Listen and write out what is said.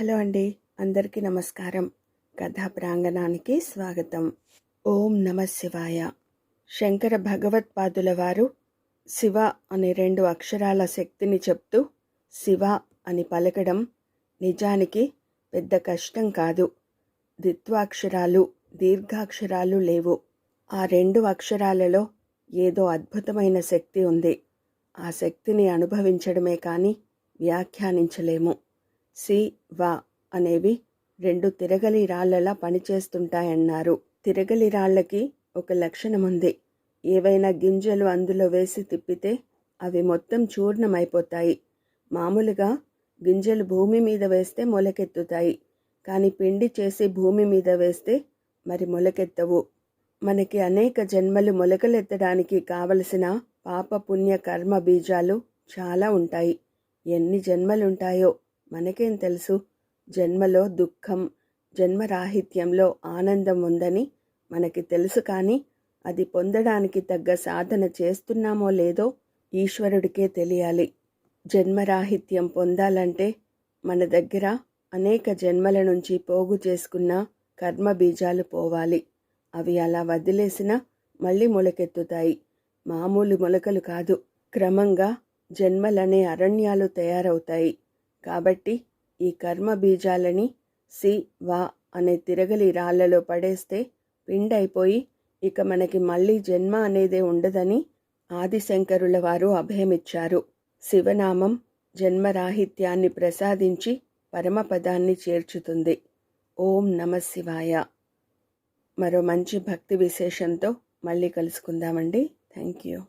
Hello అండి. అందరికీ నమస్కారం. కథా ప్రాంగణానికి స్వాగతం. ఓం నమ శివాయ. శంకర భగవత్పాదుల వారు శివ అనే రెండు అక్షరాల శక్తిని చెప్తూ శివ అని పలకడం నిజానికి పెద్ద కష్టం కాదు. ద్విత్వాక్షరాలు దీర్ఘాక్షరాలు లేవు. ఆ రెండు అక్షరాలలో ఏదో అద్భుతమైన శక్తి ఉంది. ఆ శక్తిని అనుభవించడమే కానీ వ్యాఖ్యానించలేము. సి వా అనేవి రెండు తిరగలి రాళ్ళలా పనిచేస్తుంటాయన్నారు. తిరగలి రాళ్ళకి ఒక లక్షణం ఉంది ఏవైనా గింజలు అందులో వేసి తిప్పితే అవి మొత్తం చూర్ణమైపోతాయి. మామూలుగా గింజలు భూమి మీద వేస్తే మొలకెత్తుతాయి. కానీ పిండి చేసి భూమి మీద వేస్తే మరి మొలకెత్తవు. మనకి అనేక జన్మలు మొలకలెత్తడానికి కావలసిన పాప పుణ్య కర్మ బీజాలు చాలా ఉంటాయి. ఎన్ని జన్మలుంటాయో మనకేం తెలుసు? జన్మలో దుఃఖం జన్మరాహిత్యంలో ఆనందం ఉందని మనకి తెలుసు కానీ అది పొందడానికి తగ్గ సాధన చేస్తున్నామో లేదో ఈశ్వరుడికే తెలియాలి. జన్మరాహిత్యం పొందాలంటే మన దగ్గర అనేక జన్మల నుంచి పోగు చేసుకున్న కర్మ బీజాలు పోవాలి. అవి అలా వదిలేసినా మళ్ళీ మొలకెత్తుతాయి. మామూలు మొలకలు కాదు. క్రమంగా జన్మలనే అరణ్యాలు తయారవుతాయి. కాబట్టి ఈ కర్మ బీజాలని సి వా అనే తిరగలి రాళ్ళలో పడేస్తే పిండైపోయి ఇక మనకి మళ్ళీ జన్మ అనేదే ఉండదని ఆదిశంకరుల వారు అభయమిచ్చారు. శివనామం జన్మరాహిత్యాన్ని ప్రసాదించి పరమపదాన్ని చేర్చుతుంది. ఓం నమ శివాయ. మరో మంచి భక్తి విశేషంతో మళ్ళీ కలుసుకుందామండి. Thank you